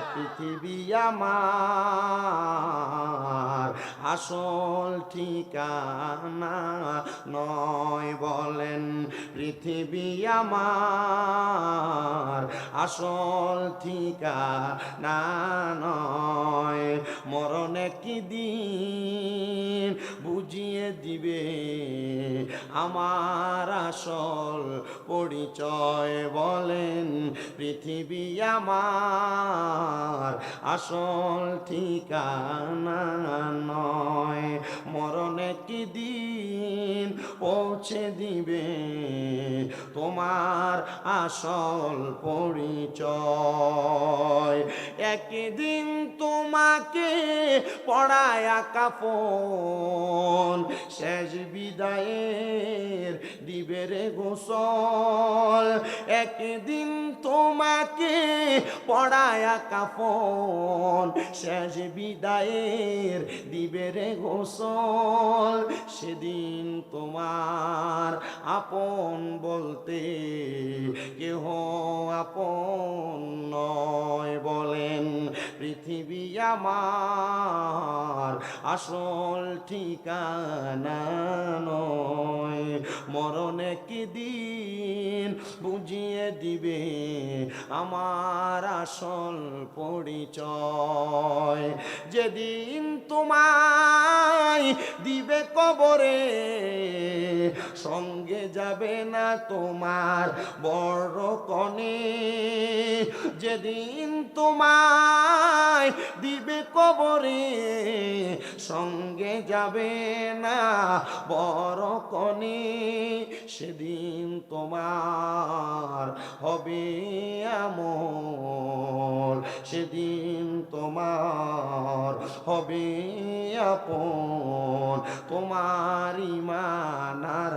পৃথিবী আমার। আসল ঠিকানা নয় বলেন পৃথিবী আমার। আসল ঠিকানা নয়। মরণে কি দিন বুঝিয়ে দিবে আমার আসল পরিচয় বলেন পৃথিবী আমার আসল ঠিকানা নয়। মরণে কি দিন পৌঁছে দিবে। তোমার আসল পরিচয়। একদিন তোমাকে পড়ায়া কাফন। শেষ বিদায়ের দিবে রে গোসল। একদিন তোমাকে পড়ায়া কাফন। শেষ বিদায়ের দিবে রে গোসল। সেদিন তোমার আপন বলতে কেহ আপন নয় বলেন পৃথিবী আমার আসল ঠিকানা নয়। মরণে কি দিন বুঝিয়ে দিবে আমার আসল পরিচয়। যেদিন তোমায় দিবে কবরে, সঙ্গে যাবে না তোমার বড় কনে। যেদিন তোমায় দিবে কবরে, সঙ্গে যাবে না বড় কনে, সেদিন তোমার হবে আমল। সেদিন তোমার হবে আপন তোমার ইমান আর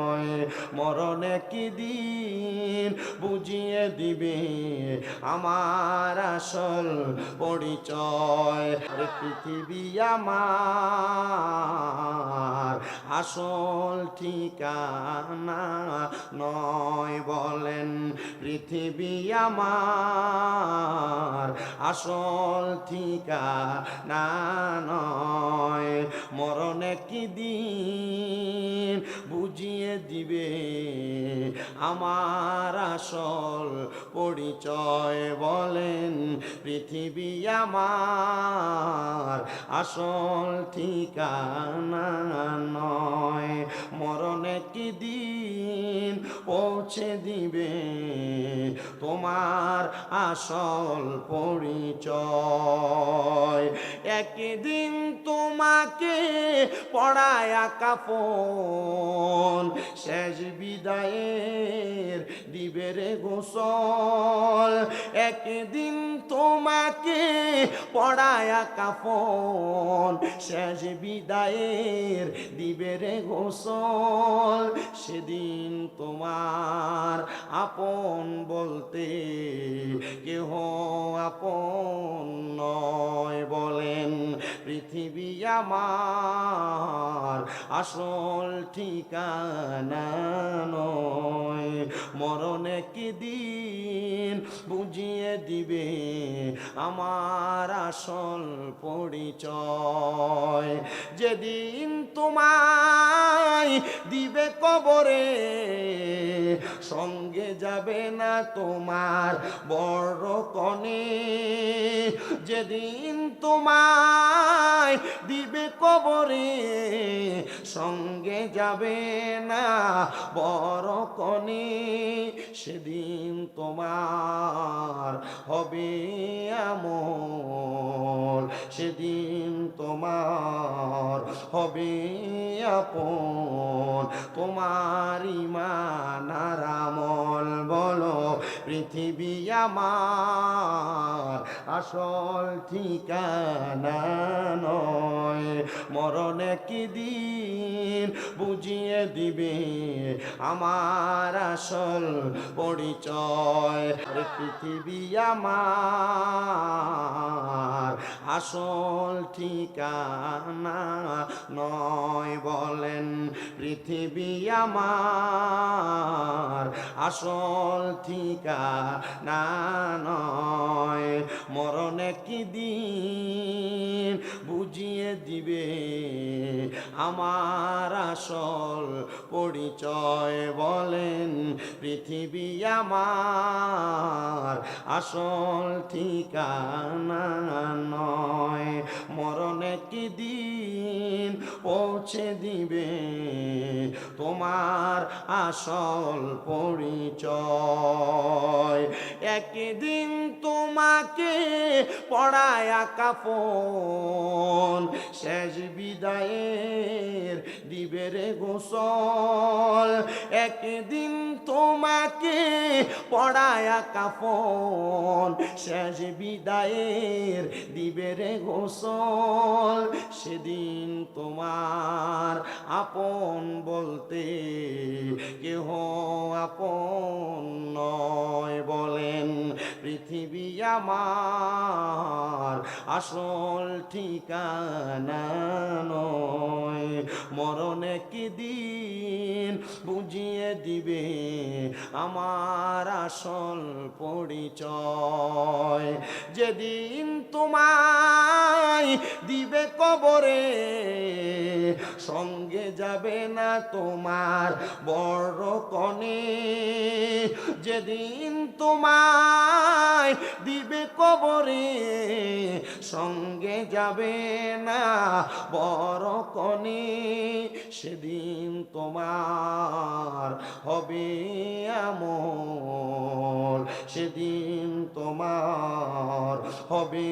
মরণে কি দিন বুঝিয়ে দিবে আমার আসল পরিচয়? পৃথিবী আমার আসল ঠিকানা নয় বলেন, পৃথিবী আমার আসল ঠিকানা নয়। মরণে কি দিন বুঝিয়ে দিবে আমার আসল পরিচয় বলেন, পৃথিবী আমার আসল ঠিকানা নয়। মরণে কি দিন পৌঁছে দিবে? তোমার আসল পরিচয় একদিন তোমাকে পড়ায়া কাফন। শেষ বিদায়ের দিবে রে গোসল। একদিন তোমাকে পড়ায়া কাফন। শেষ বিদায়ের দিবে রে গোসল। সেদিন তোমার আপন বলতে কেহ আপন আমার আসল ঠিকানা নয়। মরণে কি দিন বুঝিয়ে দিবে আমার আসল পরিচয়? যেদিন তোমায় দিবে কবরে, সঙ্গে যাবে না তোমার বড় কনে। যেদিন তোমায় দিবে কবরে, সঙ্গে যাবে না বড় কনে। সেদিন তোমার হবে আমল। সেদিন তোমার হবে আপন। তোমার ইমানারা পৃথিবী আমার আসল ঠিকানা নয়। মরণে কি দিন বুঝিয়ে দিবে আমার আসল পরিচয়? পৃথিবী আমার আসল ঠিকানা নয় বলেন, পৃথিবী আমার আসল ঠিকানা নয়। মরণে কি দিন বুঝিয়ে দিবে? আমার আসল পরিচয় বলেন, পৃথিবী আমার আসল ঠিকানা নয়। মরণে কি দিন পৌঁছে দিবে? তোমার আসল পরিচয়। একদিন তোমাকে পড়ায়া কাপন শেষ বিদায়ের দিবে রে গোসল। একদিন তোমাকে পড়ায়া কাপন শেষ বিদায়ের দিবে রে গোসল। সেদিন তোমার আপন বলতে কেহ আপন নয় বলেন, পৃথিবী আমার আসল ঠিকানা নয়। মরণে কি দিন বুঝিয়ে দিবে আমার আসল পরিচয়? যেদিন তোমায় দিবে কবরে, সঙ্গে যাবে না তোমার বড় কনে। যেদিন তোমায় দিবে কবরে সঙ্গে যাবে না। বড় কনে সেদিন তোমার হবে আমল। সেদিন তোমার হবে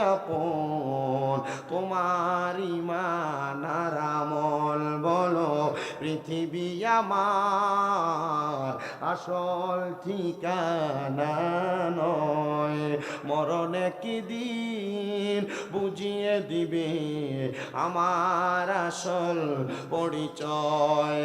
আপন। তোমার ইমান আর আমল বলো, পৃথিবী আমার। আসল ঠিকানা নয়। মরণে কি দিন বুঝিয়ে দিবে আমার আসল পরিচয়?